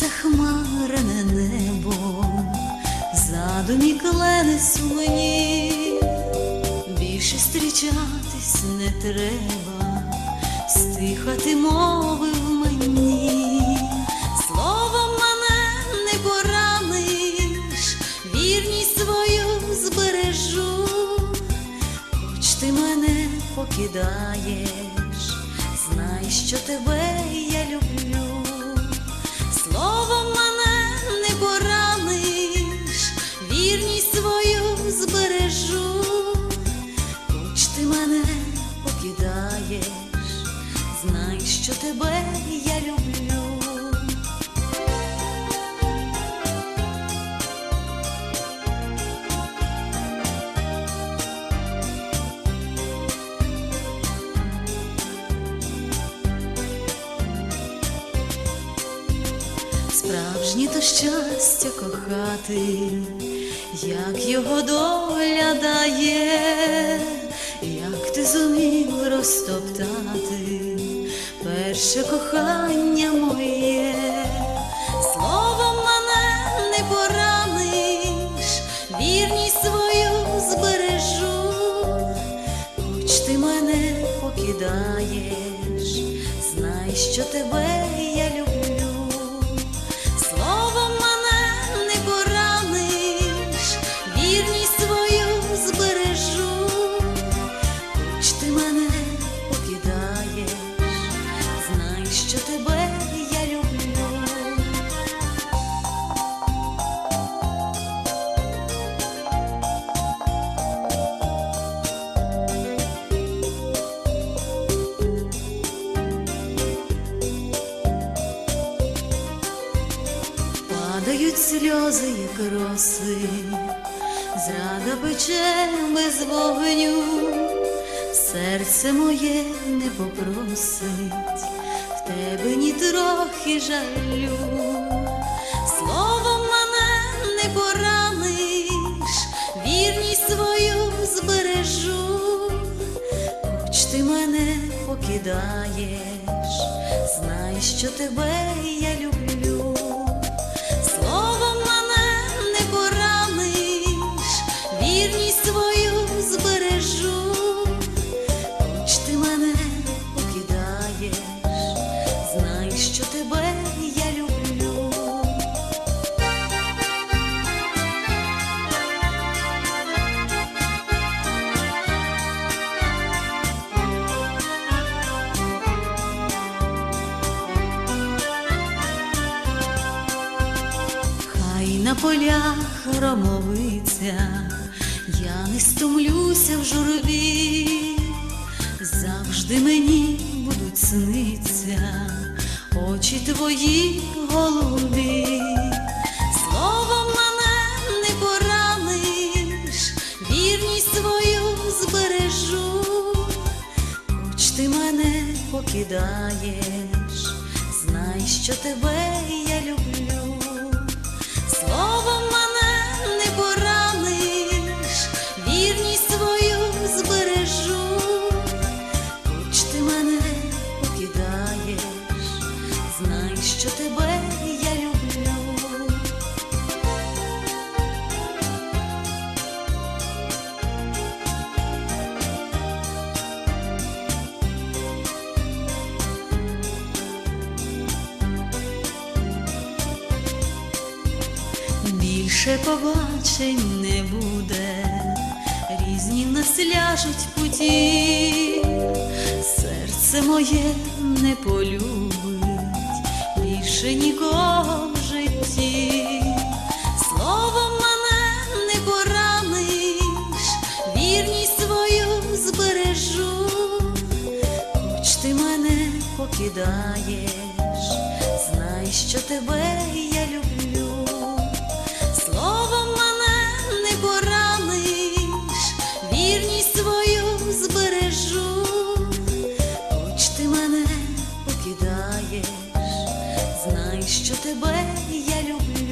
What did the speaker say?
захмарене небо, задумі клени сумні, більше зустрічатись не треба, стихати мовив мені, словом мене не пораниш, вірність свою збережу, хоч ти мене покидаєш, знай, що тебе я люблю. Словом мене не пораниш, вірність свою збережу, хоч ти мене покидаєш, знай, що тебе я люблю. Справжнє то щастя кохати, як його доля дає, як ти зумів розтоптати перше кохання моє, словом мене не пораниш, вірність свою збережу, хоч ти мене покидаєш, знай, що тебе я люблю. Падають сльози, як роси, зрада пече без вогню, серце моє не попросить, в тебе ні трохи жалю, словом мене не пораниш, вірність свою збережу, хоч ти мене покидаєш, знай, що тебе я люблю. На полях громовиця, я не стомлюся в журбі, завжди мені будуть сниться очі твої голубі, словом мене не пораниш, вірність свою збережу, хоч ти мене покидаєш, знай, що тебе я люблю. Більше побачень не буде, різні нас ляжуть путі, серце моє не полюбить більше нікого в житті, словом мене не пораниш, вірність свою збережу, хоч ти мене покидаєш, знай, що тебе я люблю. Тебе я люблю.